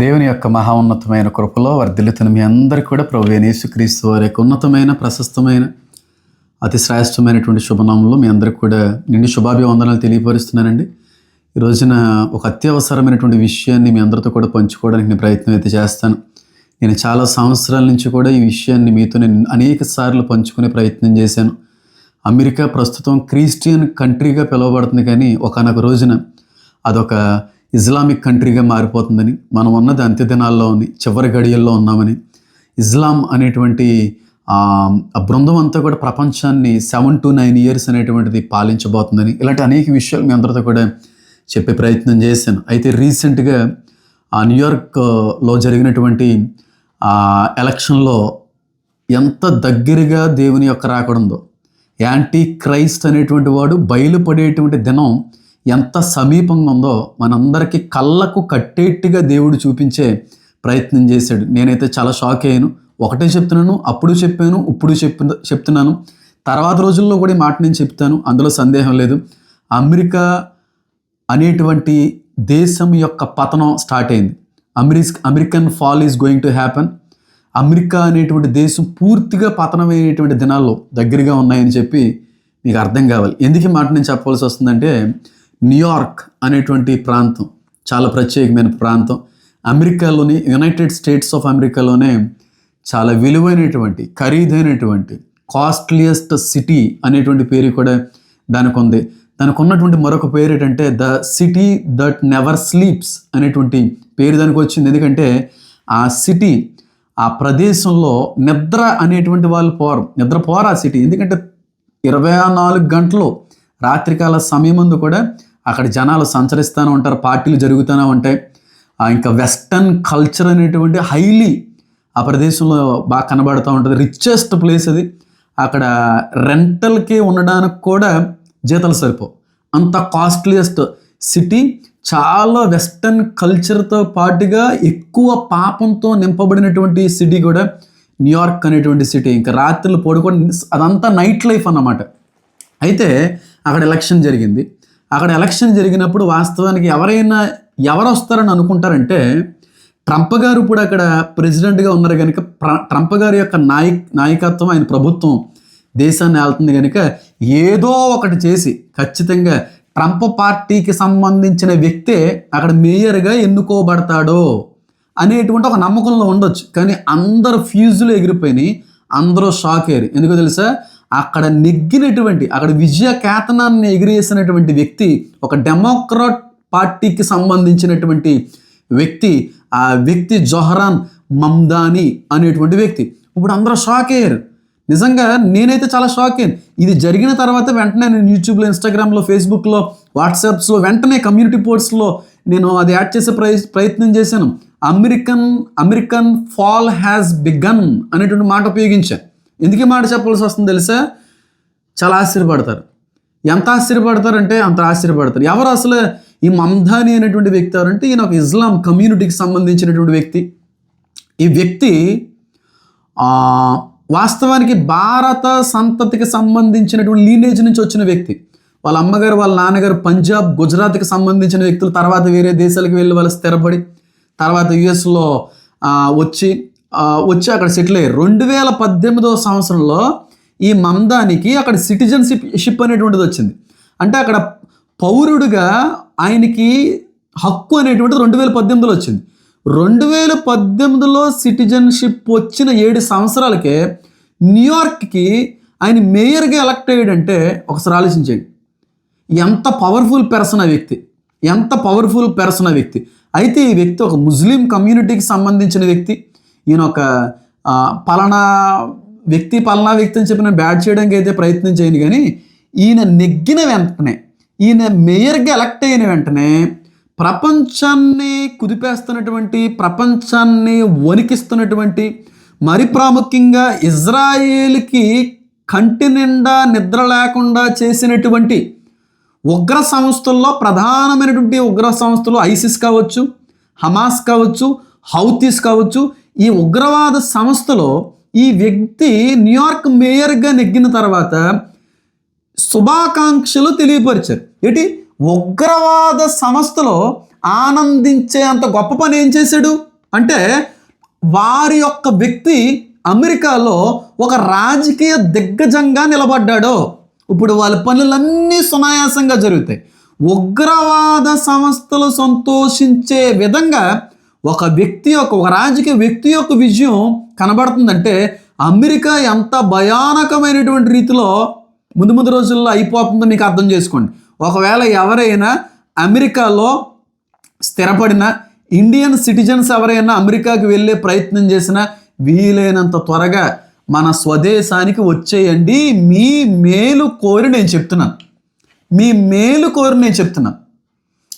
దేవుని యొక్క మహా ఉన్నతమైన కృపలో వర్ధిల్లుతున్న మీ అందరికీ కూడా ప్రభు అయిన యేసుక్రీస్తు వారి యొక్క ఉన్నతమైన ప్రశస్తమైన అతి శ్రేష్టమైనటువంటి శుభనామంలో మీ అందరికి కూడా నిండి శుభాభివందనాలు తెలియపరుస్తున్నానండి. ఈ రోజున ఒక అత్యవసరమైనటువంటి విషయాన్ని మీ అందరితో కూడా పంచుకోవడానికి నేను ప్రయత్నం అయితే చేస్తాను. నేను చాలా సంవత్సరాల నుంచి కూడా ఈ విషయాన్ని మీతో నేను అనేక సార్లు పంచుకునే ప్రయత్నం చేశాను. అమెరికా ప్రస్తుతం క్రిస్టియన్ కంట్రీగా పిలువబడుతుంది కానీ ఒకనొక రోజున అదొక ఇస్లామిక్ కంట్రీగా మారిపోతుందని మనం ఉన్నది అంత్య దినాల్లో ఉంది చివరి గడియల్లో ఉన్నామని. ఇస్లాం అనేటువంటి ఆ బృందం అంతా కూడా ప్రపంచాన్ని సెవెన్ టు నైన్ ఇయర్స్ అనేటువంటిది పాలించబోతుందని. ఇలాంటి అనేక విషయాలు మీ అందరితో కూడా చెప్పే ప్రయత్నం చేశాను. అయితే రీసెంట్గా ఆ న్యూయార్క్లో జరిగినటువంటి ఎలక్షన్లో ఎంత దగ్గరగా దేవుని యొక్క రాకడుందో. యాంటీ క్రైస్ట్ అనేటువంటి వాడు బయలుపడేటువంటి దినం ఎంత సమీపంగా ఉందో మనందరికీ కళ్ళకు కట్టేట్టుగా దేవుడు చూపించే ప్రయత్నం చేశాడు. నేనైతే చాలా షాక్ అయ్యాను. ఒకటే చెప్తున్నాను అప్పుడు చెప్పాను ఇప్పుడు చెప్పు చెప్తున్నాను. తర్వాత రోజుల్లో కూడా ఈ మాట నేను చెప్తాను అందులో సందేహం లేదు. అమెరికా అనేటువంటి దేశం యొక్క పతనం స్టార్ట్ అయింది. అమెరిస్ American fall is going to happen. America అనేటువంటి దేశం పూర్తిగా పతనమైనటువంటి దినాల్లో దగ్గరగా ఉన్నాయని చెప్పి మీకు అర్థం కావాలి. ఎందుకు మాట నేను చెప్పవలసి వస్తుందంటే న్యూయార్క్ అనేటువంటి ప్రాంతం చాలా ప్రత్యేకమైన ప్రాంతం. అమెరికాలోని యునైటెడ్ స్టేట్స్ ఆఫ్ అమెరికాలోనే చాలా విలువైనటువంటి ఖరీదైనటువంటి కాస్ట్లియస్ట్ సిటీ అనేటువంటి పేరు కూడా దానికి ఉంది దానికి ఉన్నటువంటి మరొక పేరు ఏంటంటే the city that never sleeps అనేటువంటి పేరు దానికి వచ్చింది ఎందుకంటే ఆ సిటీ ఆ ప్రదేశంలో నిద్ర అనేటువంటి వాళ్ళు పోరు. నిద్ర పోరు ఆ సిటీ. ఎందుకంటే ఇరవై నాలుగు గంటలు రాత్రికాల సమయం ముందు కూడా అక్కడ జనాలు సంచరిస్తూనే ఉంటారు పార్టీలు జరుగుతూనే ఉంటాయి. ఇంకా వెస్టర్న్ కల్చర్ అనేటువంటి హైలీ ఆ ప్రదేశంలో బాగా కనబడుతూ ఉంటుంది. రిచెస్ట్ ప్లేస్ అది. అక్కడ రెంటల్కి ఉండడానికి కూడా జీతాలు సరిపోవు. అంత కాస్ట్లీయెస్ట్ సిటీ. చాలా వెస్టర్న్ కల్చర్తో పాటుగా ఎక్కువ పాపంతో నింపబడినటువంటి సిటీ కూడా న్యూయార్క్ అనేటువంటి సిటీ. ఇంకా రాత్రులు పడుకొని అదంతా నైట్ లైఫ్ అన్నమాట. అయితే అక్కడ ఎలక్షన్ జరిగింది. అక్కడ ఎలక్షన్ జరిగినప్పుడు వాస్తవానికి ఎవరైనా ఎవరు వస్తారని అనుకుంటారంటే ట్రంప్ గారు ఇప్పుడు అక్కడ ప్రెసిడెంట్గా ఉన్నారు కనుక ప్ర- ట్రంప్ గారి యొక్క నాయక్ నాయకత్వం ఆయన ప్రభుత్వం దేశాన్ని ఆళ్తుంది కనుక ఏదో ఒకటి చేసి ఖచ్చితంగా ట్రంప్ పార్టీకి సంబంధించిన వ్యక్తే అక్కడ మేయర్గా ఎన్నుకోబడతాడో అనేటువంటి ఒక నమ్మకంలో ఉండొచ్చు. కానీ అందరు ఫ్యూజులు ఎగిరిపోయినాయి. అందరూ షాక్ అయ్యారు. ఎందుకో తెలుసా? అక్కడ నెగ్గినటువంటి అక్కడ విజయ కేతనాన్ని ఎగిరేసినటువంటి వ్యక్తి ఒక డెమోక్రాట్ పార్టీకి సంబంధించినటువంటి వ్యక్తి ఆ వ్యక్తి జొహరాన్ మమ్దాని అనేటువంటి వ్యక్తి. ఇప్పుడు అందరూ షాక్ అయ్యారు. నిజంగా నేనైతే చాలా షాక్ అయ్యాను. ఇది జరిగిన తర్వాత వెంటనే నేను యూట్యూబ్లో ఇన్స్టాగ్రామ్లో ఫేస్బుక్లో వాట్సాప్స్లో వెంటనే కమ్యూనిటీ పోస్ట్స్లో నేను అది యాడ్ చేసే ప్రయత్ ప్రయత్నం చేశాను. American American fall has begun అనేటువంటి మాట ఉపయోగించాను. ఎందుకు మాట చెప్పాల్సి వస్తుంది తెలుసా? చాలా ఆశ్చర్యపడతారు. ఎంత ఆశ్చర్యపడతారంటే అంత ఆశ్చర్యపడతారు. ఎవరు అసలు ఈ మమ్దాని అనేటువంటి వ్యక్తి ఎవరంటే ఈయన ఒక ఇస్లాం కమ్యూనిటీకి సంబంధించినటువంటి వ్యక్తి. ఈ వ్యక్తి వాస్తవానికి భారత సంతతికి సంబంధించినటువంటి లీనేజ్ నుంచి వచ్చిన వ్యక్తి. వాళ్ళ అమ్మగారు వాళ్ళ నాన్నగారు పంజాబ్ గుజరాత్కి సంబంధించిన వ్యక్తులు తర్వాత వేరే దేశాలకు వెళ్ళి వాళ్ళు స్థిరపడి తర్వాత యుఎస్లో వచ్చి వచ్చి అక్కడ సెటిల్ అయ్యారు. రెండు వేల పద్దెనిమిదవ సంవత్సరంలో ఈ మందానికి అక్కడ సిటిజన్షిప్ షిప్ అనేటువంటిది వచ్చింది. అంటే అక్కడ పౌరుడిగా ఆయనకి హక్కు అనేటువంటిది రెండు వేల పద్దెనిమిదిలో వచ్చింది. రెండు వేల పద్దెనిమిదిలో సిటిజన్షిప్ వచ్చిన ఏడు సంవత్సరాలకే న్యూయార్క్కి ఆయన మేయర్గా ఎలక్ట్ అయ్యాడంటే ఒకసారి ఆలోచించండి ఎంత పవర్ఫుల్ పెర్సన్ ఆ వ్యక్తి. ఎంత పవర్ఫుల్ పర్సన్ ఆ వ్యక్తి. అయితే ఈ వ్యక్తి ఒక ముస్లిం కమ్యూనిటీకి సంబంధించిన వ్యక్తి. ఈయన ఒక పలానా వ్యక్తి పలానా వ్యక్తి అని చెప్పిన బ్యాడ్ చేయడానికి అయితే ప్రయత్నం చేయను కానీ ఈయన నెగ్గిన వెంటనే ఈయన మేయర్గా ఎలక్ట్ అయిన వెంటనే ప్రపంచాన్ని కుదిపేస్తున్నటువంటి ప్రపంచాన్ని వణికిస్తున్నటువంటి మరి ప్రాముఖ్యంగా ఇజ్రాయేల్కి కంటి నిండా నిద్ర లేకుండా చేసినటువంటి ఉగ్ర సంస్థల్లో ప్రధానమైనటువంటి ఉగ్ర సంస్థలు ఐసిస్ కావచ్చు హమాస్ కావచ్చు హౌతీస్ కావచ్చు ఈ ఉగ్రవాద సంస్థలో ఈ వ్యక్తి న్యూయార్క్ మేయర్గా నెగ్గిన తర్వాత శుభాకాంక్షలు తెలియపరిచారు. ఏంటి? ఉగ్రవాద సంస్థలో ఆనందించే అంత గొప్ప పని ఏం చేశాడు? అంటే వారి యొక్క వ్యక్తి అమెరికాలో ఒక రాజకీయ దిగ్గజంగా నిలబడ్డాడు. ఇప్పుడు వాళ్ళ పనులన్నీ సునాయాసంగా జరుగుతాయి. ఉగ్రవాద సంస్థలు సంతోషించే విధంగా ఒక వ్యక్తి యొక్క ఒక రాజకీయ వ్యక్తి యొక్క విజయం కనబడుతుందంటే అమెరికా ఎంత భయానకమైనటువంటి రీతిలో ముందు ముందు రోజుల్లో అయిపోతుందో మీకు అర్థం చేసుకోండి. ఒకవేళ ఎవరైనా అమెరికాలో స్థిరపడిన ఇండియన్ సిటిజన్స్ ఎవరైనా అమెరికాకి వెళ్ళే ప్రయత్నం చేసినా వీలైనంత త్వరగా మన స్వదేశానికి వచ్చేయండి. మీ మేలు కోరి నేను చెప్తున్నాను. మీ మేలు కోరి నేను చెప్తున్నాను.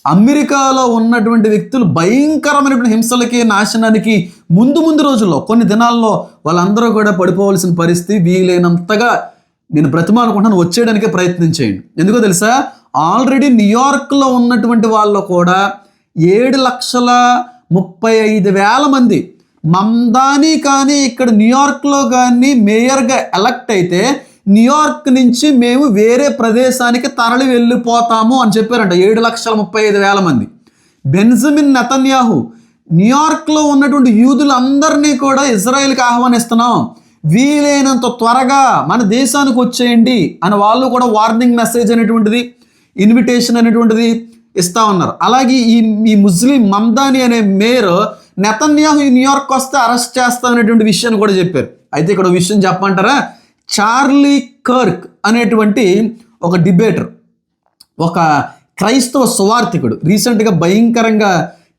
అమెరికాలో ఉన్నటువంటి వ్యక్తులు భయంకరమైనటువంటి హింసలకి నాశనానికి ముందు ముందు రోజుల్లో కొన్ని దినాల్లో వాళ్ళందరూ కూడా పడిపోవలసిన పరిస్థితి వీలైనంతగా నేను బ్రతిమానుకుంటున్నాను వచ్చేయడానికే ప్రయత్నం చేయండి. ఎందుకో తెలుసా? ఆల్రెడీ న్యూయార్క్లో ఉన్నటువంటి వాళ్ళు కూడా ఏడు లక్షల ముప్పై ఐదు వేల మంది మందాని కానీ ఇక్కడ న్యూయార్క్లో కానీ మేయర్గా ఎలక్ట్ అయితే న్యూయార్క్ నుంచి మేము వేరే ప్రదేశానికి తరలి వెళ్ళిపోతాము అని చెప్పారంట. ఏడు లక్షల ముప్పై ఐదు వేల మంది. బెంజమిన్ నెతన్యాహు న్యూయార్క్లో ఉన్నటువంటి యూదులందరినీ కూడా ఇజ్రాయెల్కి ఆహ్వానిస్తున్నాం. వీలైనంత త్వరగా మన దేశానికి వచ్చేయండి అని వాళ్ళు కూడా వార్నింగ్ మెసేజ్ అనేటువంటిది ఇన్విటేషన్ అనేటువంటిది ఇస్తా ఉన్నారు. అలాగే ఈ ఈ ముస్లిం మమ్దాని అనే mayor Netanyahu New York arrest arrest చేస్తామనేటువంటి విషయాన్ని కూడా చెప్పారు. అయితే ఇక్కడ ఒక విషయం చెప్పమంటారా? చార్లీ కర్క్ అనేటువంటి ఒక డిబేటర్ ఒక క్రైస్తవ సువార్థికుడు. రీసెంట్గా భయంకరంగా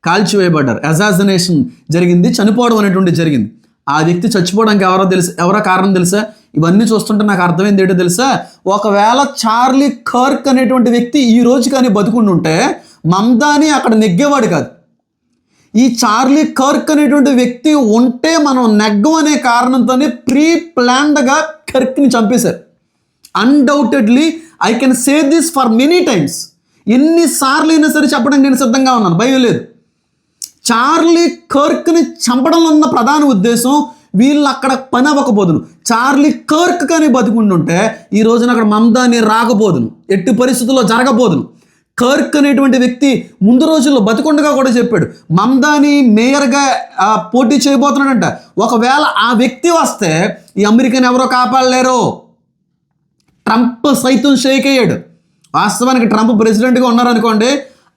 కాల్చివేయబడ్డారు. అజాసినేషన్ జరిగింది చనిపోవడం అనేటువంటి జరిగింది. ఆ వ్యక్తి చచ్చిపోవడానికి ఎవరో తెలుసు ఎవరో కారణం తెలుసా? ఇవన్నీ చూస్తుంటే నాకు అర్థమైంది ఏంటో తెలుసా? ఒకవేళ చార్లీ కర్క్ అనేటువంటి వ్యక్తి ఈ రోజు కానీ బతుకుండుంటే మమ్దాని అక్కడ నెగ్గేవాడు కాదు. ఈ చార్లీ కర్క్ అనేటువంటి వ్యక్తి ఉంటే మనం నెగ్గం అనే కారణంతోనే ప్రీ ప్లాన్డ్గా కర్క్ని చంపేశారు. Undoubtedly I can say this for many times ఎన్నిసార్లు అయినా సరే చెప్పడానికి నేను సిద్ధంగా ఉన్నాను భయం లేదు. చార్లీ కర్క్ని చంపడంలో ఉన్న ప్రధాన ఉద్దేశం వీళ్ళు అక్కడ పని అవ్వకపోదును. చార్లీ కర్క్ కానీ బతుకుంటుంటే ఈ రోజున అక్కడ మమదాని రాకపోదును. ఎట్టి పరిస్థితుల్లో జరగబోదును కర్క్ అనేటువంటి వ్యక్తి ముందు రోజుల్లో బతికుండగా కూడా చెప్పాడు. మమ్దాని మేయర్గా పోటీ చేయబోతున్నాడంట. ఒకవేళ ఆ వ్యక్తి వస్తే ఈ అమెరికాని ఎవరో కాపాడలేరు. ట్రంప్ సైతం షేక్ అయ్యాడు. వాస్తవానికి ట్రంప్ ప్రెసిడెంట్గా ఉన్నారనుకోండి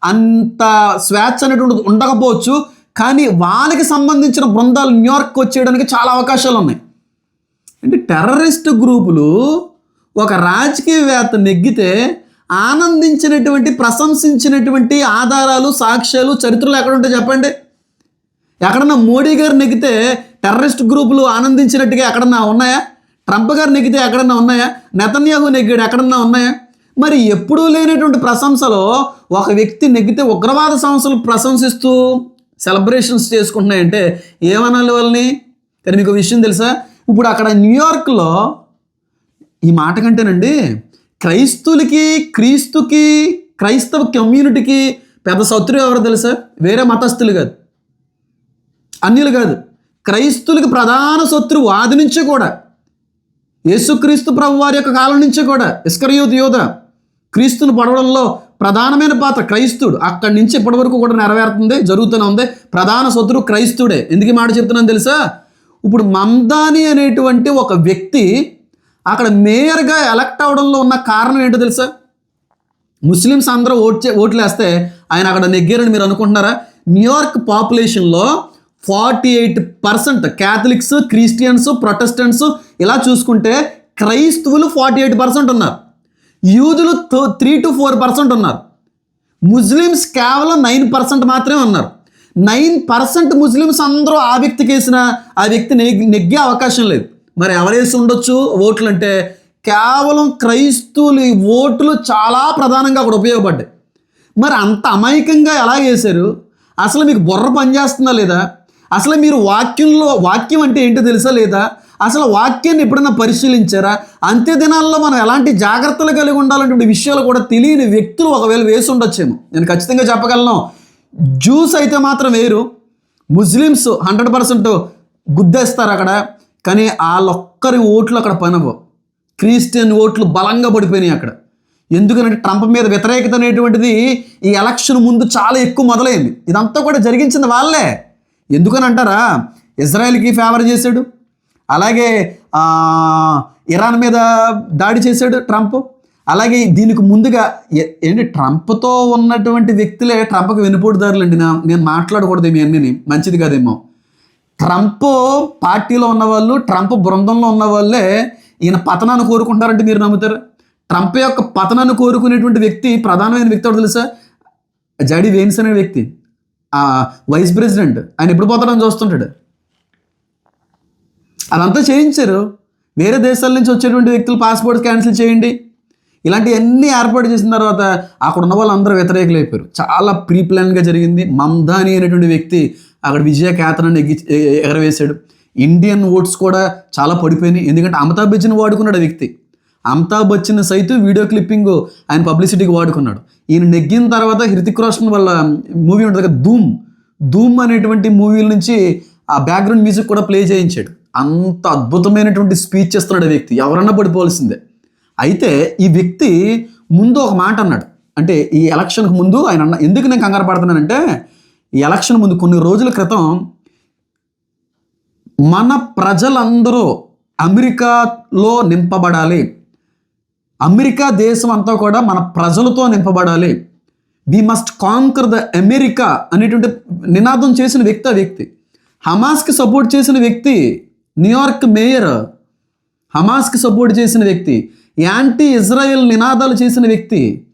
అంత స్వేచ్ఛ అనేటువంటిది ఉండకపోవచ్చు. కానీ వాళ్ళకి సంబంధించిన బృందాలు న్యూయార్క్ వచ్చేయడానికి చాలా అవకాశాలు ఉన్నాయి. అంటే టెర్రరిస్ట్ గ్రూపులు ఒక రాజకీయవేత్త నెగ్గితే ఆనందించినటువంటి ప్రశంసించినటువంటి ఆధారాలు సాక్ష్యాలు చరిత్రలు ఎక్కడ ఉంటాయి చెప్పండి? ఎక్కడన్నా మోడీ గారు నెగితే టెర్రరిస్ట్ గ్రూపులు ఆనందించినట్టుగా ఎక్కడన్నా ఉన్నాయా? ట్రంప్ గారు నెగితే ఎక్కడన్నా ఉన్నాయా? నెతన్యాహు నెగ్గాడు ఎక్కడన్నా ఉన్నాయా? మరి ఎప్పుడూ లేనటువంటి ప్రశంసలో ఒక వ్యక్తి నెగ్గితే ఉగ్రవాద సంస్థలు ప్రశంసిస్తూ సెలబ్రేషన్స్ చేసుకుంటున్నాయంటే ఏమనాలి వాళ్ళని? కానీ మీకు విషయం తెలుసా? ఇప్పుడు అక్కడ న్యూయార్క్లో ఈ మాట కంటేనండి క్రైస్తులకి క్రీస్తుకి క్రైస్తవ కమ్యూనిటీకి పెద్ద శత్రువు ఎవరు తెలుసా? వేరే మతస్థులు కాదు. అన్యులు కాదు. క్రైస్తులకి ప్రధాన శత్రువు ఆది నుంచి కూడా. యేసుక్రీస్తు ప్రభు వారి యొక్క కాలం నుంచి కూడా. ఇస్కరయూత్ యోధ. క్రీస్తును పడవడంలో ప్రధానమైన పాత్ర క్రైస్తుడు. అక్కడి నుంచి ఇప్పటి వరకు కూడా నెరవేరుతుంది జరుగుతూనే ఉంది. ప్రధాన శత్రువు క్రైస్తుడే. ఎందుకు మాట చెప్తున్నాను తెలుసా? ఇప్పుడు మందాని అనేటువంటి ఒక వ్యక్తి అక్కడ మేయర్గా ఎలక్ట్ అవడంలో ఉన్న కారణం ఏంటో తెలుసా? ముస్లిమ్స్ అందరూ ఓట్ చే ఓట్లు వేస్తే ఆయన అక్కడ నెగ్గారని మీరు అనుకుంటున్నారా? న్యూయార్క్ పాపులేషన్లో forty eight percent Catholics Christians Protestants ఇలా చూసుకుంటే క్రైస్తవులు ఫార్టీ ఎయిట్ పర్సెంట్ ఉన్నారు. యూదులు త్రీ టు ఫోర్ పర్సెంట్ ఉన్నారు. ముస్లిమ్స్ కేవలం నైన్ పర్సెంట్ మాత్రమే ఉన్నారు. నైన్ పర్సెంట్ ముస్లిమ్స్ అందరూ ఆ వ్యక్తికి వేసిన ఆ వ్యక్తి నెగ్- నెగ్గే అవకాశం లేదు. మరి ఎవరేసి ఉండొచ్చు? ఓట్లు అంటే కేవలం క్రైస్తవులు ఈ ఓట్లు చాలా ప్రధానంగా అక్కడ ఉపయోగపడ్డాయి. మరి అంత అమాయకంగా ఎలా చేశారు? అసలు మీకు బుర్ర పనిచేస్తుందా లేదా? అసలు మీరు వాక్యంలో వాక్యం అంటే ఏంటో తెలుసా లేదా? అసలు వాక్యాన్ని ఎప్పుడైనా పరిశీలించారా? అంత్య దినాల్లో మనం ఎలాంటి జాగ్రత్తలు కలిగి ఉండాలనే విషయాలు కూడా తెలియని వ్యక్తులు ఒకవేళ వేసి ఉండొచ్చేమో. నేను ఖచ్చితంగా చెప్పగలను. జ్యూస్ అయితే మాత్రం వేరు ముస్లిమ్స్ హండ్రెడ్ పర్సెంట్ గుద్దేస్తారు అక్కడ. కానీ వాళ్ళొక్కరి ఓట్లు అక్కడ పనవు క్రిస్టియన్ ఓట్లు బలంగా పడిపోయినాయి అక్కడ. ఎందుకనంటే ట్రంప్ మీద వ్యతిరేకత అనేటువంటిది ఈ ఎలక్షన్ ముందు చాలా ఎక్కువ మొదలైంది. ఇదంతా కూడా జరిగించింది వాళ్ళే. ఎందుకని అంటారా? ఇజ్రాయెల్కి ఫేవర్ చేశాడు. అలాగే ఇరాన్ మీద దాడి చేశాడు ట్రంప్. అలాగే దీనికి ముందుగా ఏంటి ట్రంప్తో ఉన్నటువంటి వ్యక్తులే ట్రంప్కి వెనుపోటుదారులండి అండి నేను మాట్లాడకూడదు మీ అన్నీ మంచిది కాదేమో. ట్రంప్ పార్టీలో ఉన్న వాళ్ళు ట్రంప్ బృందంలో ఉన్న వాళ్ళే ఈయన పతనాన్ని కోరుకుంటారంటే మీరు నమ్ముతారు? ట్రంప్ యొక్క పతనాన్ని కోరుకునేటువంటి వ్యక్తి ప్రధానమైన వ్యక్తి ఎవరు తెలుసా? జడి వేన్స్ అనే వ్యక్తి. ఆ వైస్ ప్రెసిడెంట్. ఆయన ఎప్పుడు పోతాడని చూస్తుంటాడు. అదంతా చేయించారు. వేరే దేశాల నుంచి వచ్చేటువంటి వ్యక్తులు పాస్పోర్ట్స్ క్యాన్సిల్ చేయండి. ఇలాంటివన్నీ ఏర్పాటు చేసిన తర్వాత అక్కడ ఉన్న వాళ్ళందరూ వ్యతిరేకులు అయిపోయారు. చాలా ప్రీ ప్లాన్గా జరిగింది. మమ్దాని అనేటువంటి వ్యక్తి అక్కడ విజయ కేతనాన్ని ఎగ్గి ఎగరవేశాడు. ఇండియన్ ఓట్స్ కూడా చాలా పడిపోయినాయి. ఎందుకంటే అమితాబ్ బచ్చన్ వాడుకున్నాడు ఆ వ్యక్తి. అమితాబ్ బచ్చన్ సైతం వీడియో క్లిప్పింగ్ ఆయన పబ్లిసిటీకి వాడుకున్నాడు. ఈయన నెగ్గిన తర్వాత హృతిక్ రోషన్ వాళ్ళ మూవీ ఉంటుంది కదా ధూమ్. ధూమ్ అనేటువంటి మూవీల నుంచి ఆ బ్యాక్గ్రౌండ్ మ్యూజిక్ కూడా ప్లే చేయించాడు. అంత అద్భుతమైనటువంటి స్పీచ్ ఇస్తున్నాడు ఆ వ్యక్తి. ఎవరన్నా పడిపోవాల్సిందే. అయితే ఈ వ్యక్తి ముందు ఒక మాట అన్నాడు. అంటే ఈ ఎలక్షన్కి ముందు ఆయన అన్న ఎందుకు నేను కంగారు పడుతున్నానంటే ఈ ఎలక్షన్ ముందు కొన్ని రోజుల క్రితం మన ప్రజలందరూ అమెరికాలో నింపబడాలి. అమెరికా దేశం అంతా కూడా మన ప్రజలతో నింపబడాలి. We must conquer the America అనేటువంటి నినాదం చేసిన వ్యక్తి ఆ వ్యక్తి. హమాస్కి సపోర్ట్ చేసిన వ్యక్తి న్యూయార్క్ మేయర్. హమాస్కి సపోర్ట్ చేసిన వ్యక్తి. యాంటీ ఇజ్రాయెల్ నినాదాలు చేసిన వ్యక్తి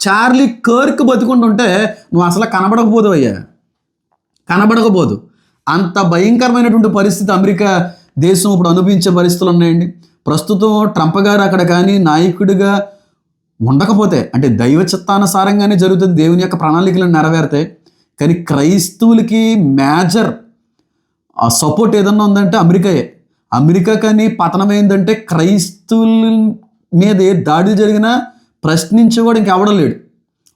చార్లీ కర్క్ బతుకుంటుంటే నువ్వు అసలు కనబడకపోదు అయ్యా. కనబడకపోదు. అంత భయంకరమైనటువంటి పరిస్థితి అమెరికా దేశం ఇప్పుడు అనుభవించే పరిస్థితులు ఉన్నాయండి. ప్రస్తుతం ట్రంప్ గారు అక్కడ కానీ నాయకుడిగా ఉండకపోతే అంటే దైవ చిత్తానుసారంగానే జరుగుతుంది. దేవుని యొక్క ప్రణాళికలను నెరవేరుతాయి కానీ క్రైస్తవులకి మేజర్ ఆ సపోర్ట్ ఏదన్నా ఉందంటే అమెరికాయే. అమెరికా కానీ పతనమైందంటే క్రైస్తవుల మీద ఏ దాడి జరిగినా ప్రశ్నించేవాడు ఇంకెవడం లేడు.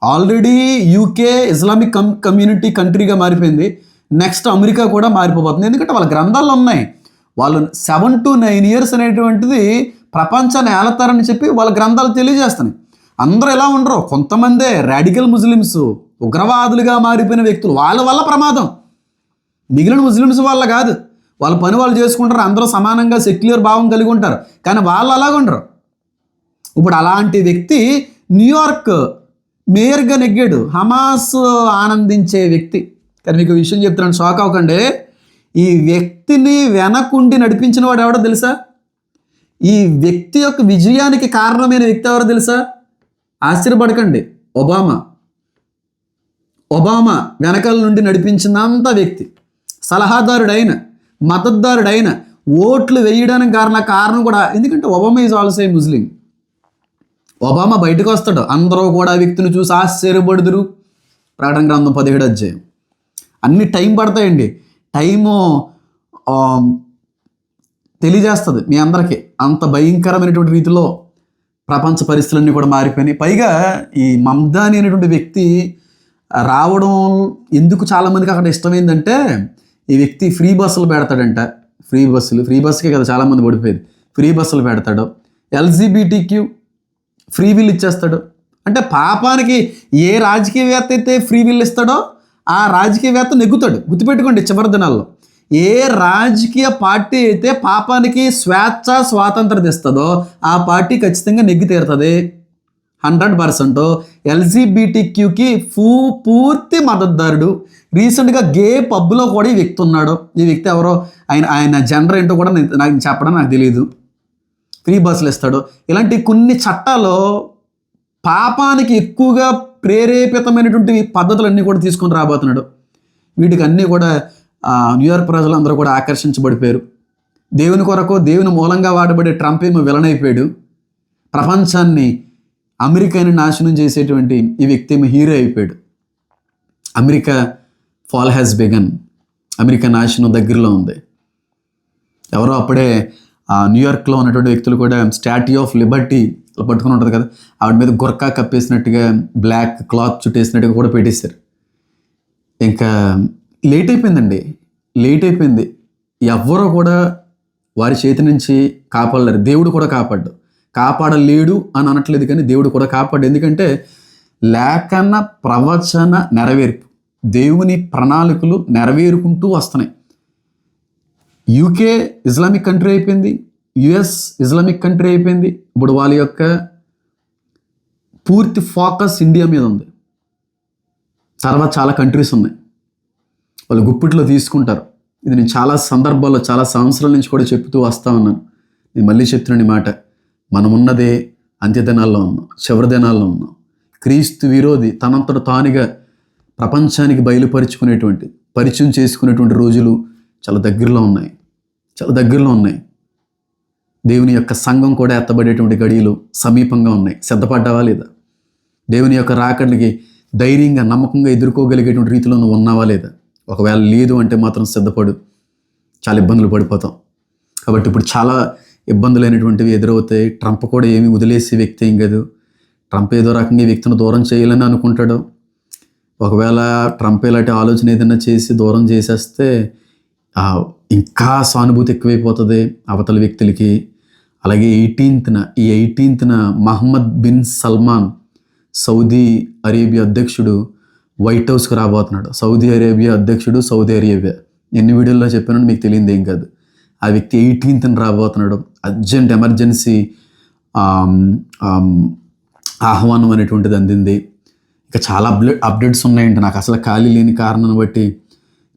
Already UK Islamic com community కంట్రీగా మారిపోయింది. నెక్స్ట్ అమెరికా కూడా మారిపోతుంది ఎందుకంటే వాళ్ళ గ్రంథాలు ఉన్నాయి. వాళ్ళు సెవెన్ టు నైన్ ఇయర్స్ అనేటువంటిది ప్రపంచాన్ని ఏలతారని చెప్పి వాళ్ళ గ్రంథాలు తెలియజేస్తున్నాయి. అందరూ ఎలా ఉండరు? కొంతమందే రాడికల్ ముస్లిమ్స్ ఉగ్రవాదులుగా మారిపోయిన వ్యక్తులు. వాళ్ళ వల్ల ప్రమాదం. మిగిలిన ముస్లిమ్స్ వాళ్ళ కాదు. వాళ్ళ పని వాళ్ళు చేసుకుంటారు. అందరూ సమానంగా సెక్యులర్ భావం కలిగి ఉంటారు. కానీ వాళ్ళు అలాగ ఉండరు ఇప్పుడు అలాంటి వ్యక్తి న్యూయార్క్ మేయర్గా నెగ్గాడు. హమాస్ ఆనందించే వ్యక్తి. కానీ మీకు విషయం చెప్తున్నాను షాక్ అవ్వకండి. ఈ వ్యక్తిని వెనకుండి నడిపించిన వాడు ఎవడో తెలుసా? ఈ వ్యక్తి యొక్క విజయానికి కారణమైన వ్యక్తి ఎవరో తెలుసా? ఆశ్చర్యపడకండి. ఒబామా. ఒబామా వెనకాల నుండి నడిపించినంత వ్యక్తి. సలహాదారుడైన మతదారుడైన ఓట్లు వేయడానికి కారణ కారణం కూడా ఎందుకంటే Obama is also a Muslim Obama బయటకు వస్తాడు. అందరూ కూడా ఆ వ్యక్తిని చూసి ఆశ్చర్యపడుదురు. ప్రకటన గ్రంథం పదిహేడు అధ్యాయం. అన్ని టైం పడతాయండి. టైము తెలియజేస్తుంది మీ అందరికీ. అంత భయంకరమైనటువంటి రీతిలో ప్రపంచ పరిస్థితులన్నీ కూడా మారిపోయినాయి. పైగా ఈ మమ్దాని అనేటువంటి వ్యక్తి రావడం ఎందుకు చాలామందికి అక్కడ ఇష్టమైందంటే ఈ వ్యక్తి ఫ్రీ బస్సులు పెడతాడంట. ఫ్రీ బస్సులు ఫ్రీ బస్సుకే కదా చాలామంది పడిపోయేది. ఫ్రీ బస్సులు పెడతాడు. ఎల్జీబీటీక్యూ ఫ్రీ విల్ ఇచ్చేస్తాడు. అంటే పాపానికి ఏ రాజకీయవేత్త అయితే ఫ్రీ విల్ ఇస్తాడో ఆ రాజకీయవేత్త నెగ్గుతాడు. గుర్తుపెట్టుకోండి చివరి దినాల్లో. ఏ రాజకీయ పార్టీ అయితే పాపానికి స్వేచ్ఛ స్వాతంత్రం ఇస్తుందో ఆ పార్టీ ఖచ్చితంగా నెగ్గి తీరుతుంది. Hundred percent. ఎల్జీబీటీక్యూకి ఫూ పూర్తి మద్దతుదారుడు. రీసెంట్గా గే పబ్లో కూడా ఈ వ్యక్తి ఉన్నాడు. ఈ వ్యక్తి ఎవరో? ఆయన ఆయన జెండర్ ఏంటో కూడా నాకు చెప్పడం నాకు తెలియదు ఫ్రీ బస్సులు ఇస్తాడు ఇలాంటి కొన్ని చట్టాలు పాపానికి ఎక్కువగా ప్రేరేపితమైనటువంటి పద్ధతులన్నీ కూడా తీసుకొని రాబోతున్నాడు. వీటికి అన్నీ కూడా న్యూయార్క్ న్యూయార్క్ ప్రజలందరూ కూడా ఆకర్షించబడిపోయారు. దేవుని కొరకు దేవుని మూలంగా వాడబడే ట్రంప్ ఏమో విలన్ అయిపోయాడు. ప్రపంచాన్ని అమెరికాని నాశనం చేసేటువంటి ఈ వ్యక్తి ఏమో హీరో అయిపోయాడు. America fall has begun. America నాశనం దగ్గరలో ఉంది. ఎవరో అప్పుడే న్యూయార్క్లో ఉన్నటువంటి వ్యక్తులు కూడా స్టాట్యూ ఆఫ్ లిబర్టీ పట్టుకుని ఉంటుంది కదా ఆవిడ మీద గుర్కా కప్పేసినట్టుగా బ్లాక్ క్లాత్ చుట్టేసినట్టుగా కూడా పెట్టేశారు. ఇంకా లేట్ అయిపోయిందండి. లేట్ అయిపోయింది. ఎవ్వరూ కూడా వారి చేతి నుంచి కాపాడలేరు. దేవుడు కూడా కాపాడ్డు. కాపాడలేడు అని అనట్లేదు కానీ దేవుడు కూడా కాపాడు. ఎందుకంటే లేఖన ప్రవచన నెరవేర్పు. దేవుని ప్రణాళికలు నెరవేరుకుంటూ వస్తున్నాయి. యూకే ఇస్లామిక్ కంట్రీ అయిపోయింది. యుఎస్ ఇస్లామిక్ కంట్రీ అయిపోయింది. ఇప్పుడు వాళ్ళ యొక్క పూర్తి ఫోకస్ ఇండియా మీద ఉంది. తర్వాత చాలా కంట్రీస్ ఉన్నాయి. వాళ్ళు గుప్పిట్లో తీసుకుంటారు. ఇది నేను చాలా సందర్భాల్లో చాలా సంవత్సరాల నుంచి కూడా చెప్తూ వస్తా ఉన్నాను. నేను మళ్ళీ చెప్తున్నాను మాట. మనం ఉన్నదే అంత్యదినాల్లో ఉన్నాం చివరి దినాల్లో ఉన్నాం. క్రీస్తు విరోధి తనంతట తానుగా ప్రపంచానికి బయలుపరుచుకునేటువంటి పరిచయం చేసుకునేటువంటి రోజులు చాలా దగ్గరలో ఉన్నాయి. చాలా దగ్గరలో ఉన్నాయి. దేవుని యొక్క సంఘం కూడా ఎత్తబడేటువంటి గడియలు సమీపంగా ఉన్నాయి. సిద్ధపడ్డావా లేదా? దేవుని యొక్క రాకడికి ధైర్యంగా నమ్మకంగా ఎదుర్కోగలిగేటువంటి రీతిలో నువ్వు ఉన్నావా లేదా? ఒకవేళ లేదు అంటే మాత్రం సిద్ధపడు. చాలా ఇబ్బందులు పడిపోతాం. కాబట్టి ఇప్పుడు చాలా ఇబ్బందులైనటువంటివి ఎదురవుతాయి. ట్రంప్ కూడా ఏమీ వదిలేసే వ్యక్తి ఏం కాదు. ట్రంప్ ఏదో రకంగా వ్యక్తిని దూరం చేయాలని అనుకుంటాడు. ఒకవేళ ట్రంప్ ఇలాంటి ఆలోచన ఏదైనా చేసి దూరం చేసేస్తే ఇంకా సానుభూతి ఎక్కువైపోతుంది అవతల వ్యక్తులకి. అలాగే ఎయిటీన్త్న ఈ ఎయిటీన్త్న Mohammed bin Salman Saudi Arabia అధ్యక్షుడు వైట్ హౌస్కి రాబోతున్నాడు. సౌదీ అరేబియా అధ్యక్షుడు సౌదీ అరేబియా. ఎన్ని వీడియోల్లో చెప్పానో మీకు తెలియదు ఏం కాదు. ఆ వ్యక్తి ఎయిటీన్త్న రాబోతున్నాడు. అర్జెంట్ ఎమర్జెన్సీ ఆహ్వానం అనేటువంటిది అందింది. ఇంకా చాలా అప్డేట్ అప్డేట్స్ ఉన్నాయంటే. నాకు అసలు ఖాళీ లేని కారణాన్ని బట్టి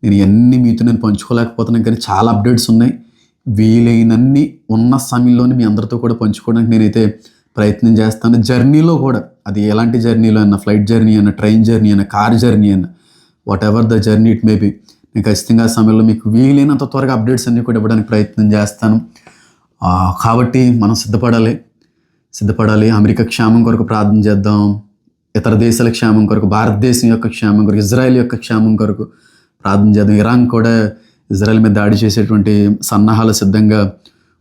నేను ఎన్ని మీతో నేను పంచుకోలేకపోతున్నాను కానీ చాలా అప్డేట్స్ ఉన్నాయి. వీలైనన్ని ఉన్న సమయంలోనే మీ అందరితో కూడా పంచుకోవడానికి నేనైతే ప్రయత్నం చేస్తాను. జర్నీలో కూడా అది ఎలాంటి జర్నీలో అయినా ఫ్లైట్ జర్నీ అయినా ట్రైన్ జర్నీ అయినా కార్ జర్నీ అయినా whatever the journey it may be నేను ఖచ్చితంగా ఆ సమయంలో మీకు వీలైనంత త్వరగా అప్డేట్స్ అన్నీ కూడా ఇవ్వడానికి ప్రయత్నం చేస్తాను. కాబట్టి మనం సిద్ధపడాలి. సిద్ధపడాలి. అమెరికా క్షేమం కొరకు ప్రార్థన చేద్దాం. ఇతర దేశాల క్షేమం కొరకు భారతదేశం యొక్క క్షేమం కొరకు ఇజ్రాయెల్ యొక్క క్షేమం కొరకు ప్రార్థన చేద్దాం ఇరాన్ కూడా ఇజ్రాయెల్ మీద దాడి చేసేటువంటి సన్నాహాలు సిద్ధంగా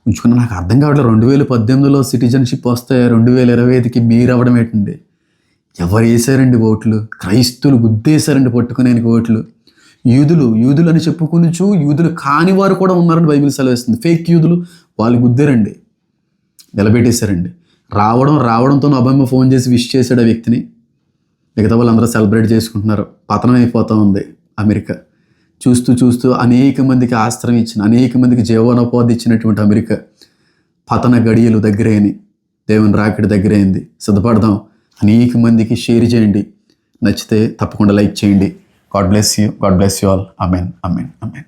ఉంచుకున్న. నాకు అర్థం కావట్లేదు. రెండు వేల పద్దెనిమిదిలో సిటిజన్షిప్ వస్తే రెండు వేల ఇరవై ఐదుకి మీరు అవ్వడం ఏంటండి? ఎవరు వేసారండి ఓట్లు? క్రైస్తులు గుద్దేశారండి పట్టుకునే ఓట్లు? యూదులు యూదులు అని చెప్పుకొనుచు యూదులు కాని వారు కూడా ఉన్నారని బైబిల్ సెలవిస్తుంది. ఫేక్ యూదులు వాళ్ళు గుద్దారండి. నిలబెట్టేశారండి. రావడం రావడంతో అబ్బాయి ఫోన్ చేసి విష్ చేశాడు ఆ వ్యక్తిని. మిగతా వాళ్ళందరూ సెలబ్రేట్ చేసుకుంటున్నారు. పతనం అయిపోతూ ఉంది అమెరికా. చూస్తూ చూస్తూ అనేక మందికి ఆస్త్రం ఇచ్చిన అనేక మందికి జీవనోపాధి ఇచ్చినటువంటి అమెరికా పతన గడియలు దగ్గరైనవి దేవుని రాకడి దగ్గరైంది. సిద్ధపడదాం. అనేక మందికి షేర్ చేయండి. నచ్చితే తప్పకుండా లైక్ చేయండి. God bless you. God bless you all. Amen amen amen